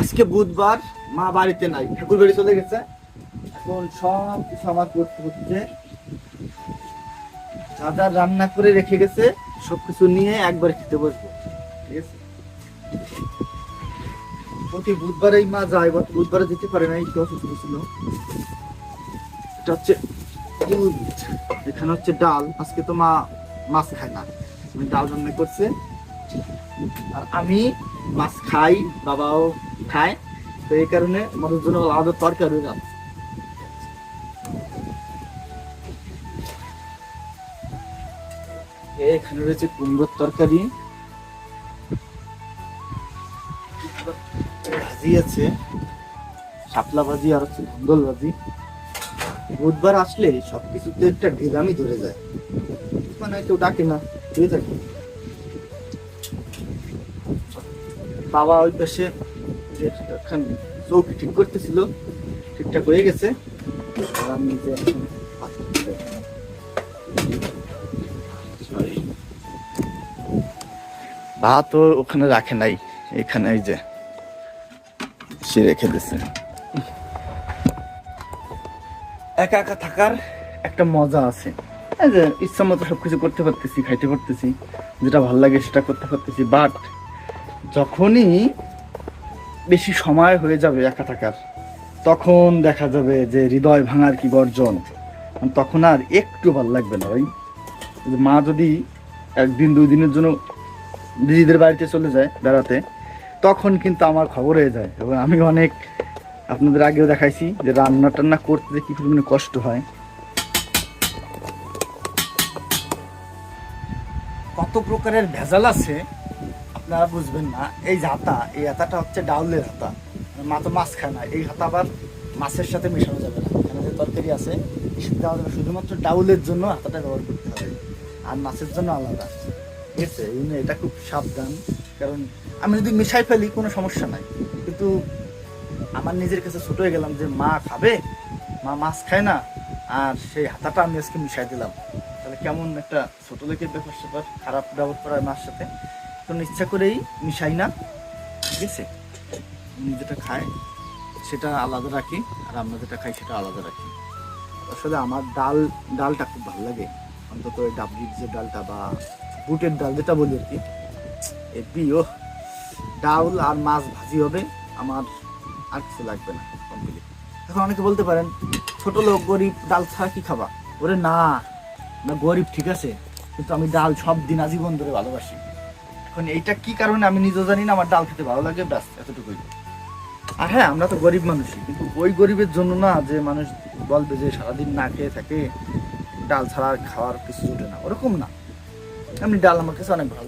আজকে বুধবার মা বাড়িতে নাই, ঠাকুর বাড়ি চলে গেছে। এখন সব কিছু আমার করতে হচ্ছে। যা যা রান্না করে রেখে গেছে, সবকিছু নিয়ে একবার খেতে বসবো, ঠিক আছে? প্রতি বুধবারেই মা যায় গত বুধবারে যেতে পারে না একটু অসুস্থ ছিল। এটা হচ্ছে দুধ, এখানে হচ্ছে ডাল। আজকে তো মা মাছ খায় না। ডাল রান্না করছে। আর আমি মাছ খাই, বাবাও খায়। তো এই কারণে আমাদের জন্য আলাদা তরকারি রাখছে এখানে রয়েছে কুমড়োর তরকারি। ভাজি আছে। শাপলা ভাজি আর হচ্ছে ধন্দল ভাজি। বুধবার আসলে সবকিছুতে একটা ঢিলামি ধরে যায়। মানে কেউ ডাকে না শুয়ে থাকি। বাবা ওই পাশে চৌকি ঠিক করতেছিল, ঠিকঠাক হয়ে গেছে. ভাত ওখানে রাখে নাই, এখানে যে সে রেখে দিছে একা একা থাকার একটা মজা আছে ইচ্ছা মতো করতে পারতেছি, খাইতে পারতেছি, যেটা ভালো লাগে সেটা করতে পারতেছি বাট যখনই বেশি সময় হয়ে যাবে একা থাকার। তখন দেখা যাবে যে হৃদয় ভাঙার কি গর্জন। তখন আর একটু ভালো লাগবে না ভাই। মা যদি একদিন, দুই দিনের জন্য দিদিদের বাড়িতে চলে যায় বেড়াতে, তখন কিন্তু আমার খবর হয়ে যায়। এবং আমি অনেক আপনাদের আগেও দেখাইছি যে রান্না টান্না করতে যে কি পরিমাণে কষ্ট হয়। কত প্রকারের ভেজাল আছে আপনারা বুঝবেন না, এই হাতা, এই হাতাটা হচ্ছে ডাউলের হাতা। মা তো মাছ খায় না, এই হাতা আবার মাছের সাথে মেশানো যাবে না। এখানে যে তরকারি আছে যাবে শুধুমাত্র ডাউলের জন্য হাতাটা ব্যবহার করতে হবে, আর মাছের জন্য আলাদা। ঠিক আছে এই জন্য এটা খুব সাবধান, কারণ আমি যদি মিশাই ফেলি, কোনো সমস্যা নাই। কিন্তু আমার নিজের কাছে ছোট হয়ে গেলাম যে মা খাবে, মা মাছ খায় না, আর সেই হাতাটা আমি আজকে মিশাই দিলাম। তাহলে কেমন একটা ছোট লোকের ব্যাপার স্যাপার খারাপ ব্যবহার করা মার সাথে কোনো ইচ্ছা করেই মিশাই না, ঠিক আছে? উনি যেটা খায়, সেটা আলাদা রাখি, আর আমরা যেটা খাই, সেটা আলাদা রাখি। আসলে আমার ডাল, ডালটা খুব ভালো লাগে। অন্তত ওই ডাবলির যে ডালটা বা বুটের ডাল যেটা বলি আর কি, এ ডাল আর মাছ ভাজি হবে, আমার আর কিছু লাগবে না কমপ্লিট এখন অনেকে বলতে পারেন, ছোট লোক গরিব, ডাল ছাড়া কি খাবা? ওরে না না গরিব ঠিক আছে, কিন্তু আমি ডাল সব দিন আজীবন ধরে ভালোবাসি। এখন এইটা কি কারণে আমি নিজেও জানি না, আমার ডাল খেতে ভালো লাগে, ব্যাস, এতটুকুই আর হ্যাঁ আমরা তো গরিব মানুষই, কিন্তু ওই গরিবের জন্য না যে মানুষ বলবে যে সারাদিন না খেয়ে থাকে, ডাল ছাড়া খাওয়ার কিছু জুটে না, ওরকম না আমি ডাল আমার কাছে অনেক ভালো।